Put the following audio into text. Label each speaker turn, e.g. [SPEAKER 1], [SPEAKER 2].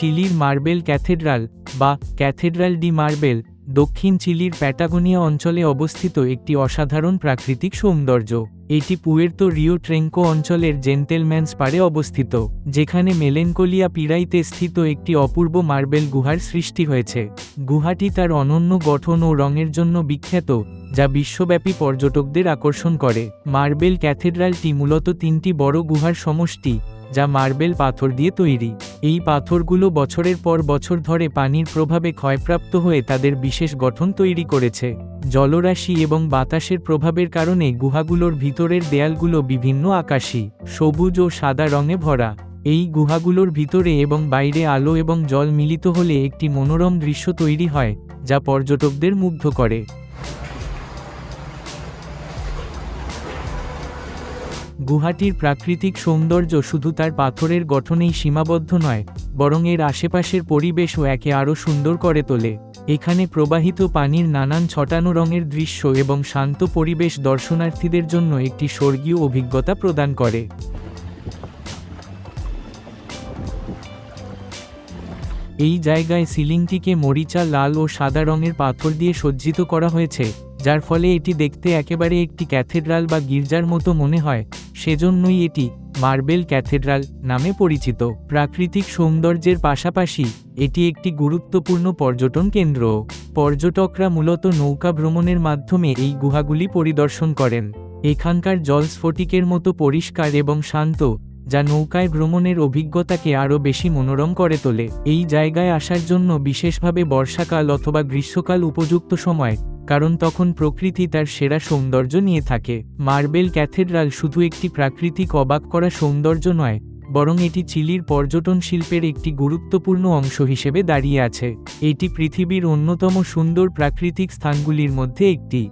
[SPEAKER 1] চিলির marble cathedral বা cathedral D marble, দক্ষিণ চিলির প্যাটাগোনিয়া অঞ্চলে অবস্থিত একটি অসাধারণ প্রাকৃতিক সৌন্দর্য। এটি পুয়ের্তো রিও ট্রেঙ্কো অঞ্চলের জেন্টেলম্যানস পারে অবস্থিত, যেখানে মেলেনকোলিয়া পিরাইতে স্থিত একটি অপূর্ব মার্বেল গুহার সৃষ্টি হয়েছে। গুহাটি তার অনন্য গঠন ও রঙের জন্য বিখ্যাত, যা বিশ্বব্যাপী পর্যটকদের আকর্ষণ করে। মার্বেল ক্যাথেড্রালটি মূলত তিনটি বড় গুহার সমষ্টি যা মার্বেল পাথর দিয়ে তৈরি। এই পাথরগুলো বছরের পর বছর ধরে পানির প্রভাবে ক্ষয়প্রাপ্ত হয়ে তাদের বিশেষ গঠন তৈরি করেছে। জলরাশি এবং বাতাসের প্রভাবের কারণে গুহাগুলোর ভিতরের দেয়ালগুলো বিভিন্ন আকাশী, সবুজ ও সাদা রঙে ভরা। এই গুহাগুলোর ভিতরে এবং বাইরে আলো এবং জল মিলিত হলে একটি মনোরম দৃশ্য তৈরি হয়, যা পর্যটকদের মুগ্ধ করে। গুহাটির প্রাকৃতিক সৌন্দর্য শুধু তার পাথরের গঠনেই সীমাবদ্ধ নয়, বরং এর আশেপাশের পরিবেশও একে আরও সুন্দর করে তোলে। এখানে প্রবাহিত পানির নানান ছটানো রঙের দৃশ্য এবং শান্ত পরিবেশ দর্শনার্থীদের জন্য একটি স্বর্গীয় অভিজ্ঞতা প্রদান করে। এই জায়গায় সিলিংটিকে মরিচা লাল ও সাদা রঙের পাথর দিয়ে সজ্জিত করা হয়েছে। যার ফলে এটি দেখতে একেবারে একটি ক্যাথেড্রাল বা গির্জার মতো মনে হয়, সেজন্যই এটি মার্বেল ক্যাথেড্রাল নামে পরিচিত। প্রাকৃতিক সৌন্দর্যের পাশাপাশি, এটি একটি গুরুত্বপূর্ণ পর্যটন কেন্দ্র। পর্যটকরা মূলত নৌকা ভ্রমণের মাধ্যমে এই গুহাগুলি পরিদর্শন করেন। এখানকার জল স্ফটিকের মতো পরিষ্কার এবং শান্ত, যা নৌকায় ভ্রমণের অভিজ্ঞতাকে আরও বেশি মনোরম করে তোলে। এই জায়গায় আসার জন্য বিশেষভাবে বর্ষাকাল অথবা গ্রীষ্মকাল উপযুক্ত সময় কারণ তখন প্রকৃতি তার সেরা সৌন্দর্য নিয়ে থাকে। মার্বেল ক্যাথেড্রাল শুধু একটি প্রাকৃতিক অবাক করা সৌন্দর্য নয়, বরং এটি চিলির পর্যটন শিল্পের একটি গুরুত্বপূর্ণ অংশ হিসেবে দাঁড়িয়ে আছে। এটি পৃথিবীর অন্যতম সুন্দর প্রাকৃতিক স্থানগুলির মধ্যে একটি।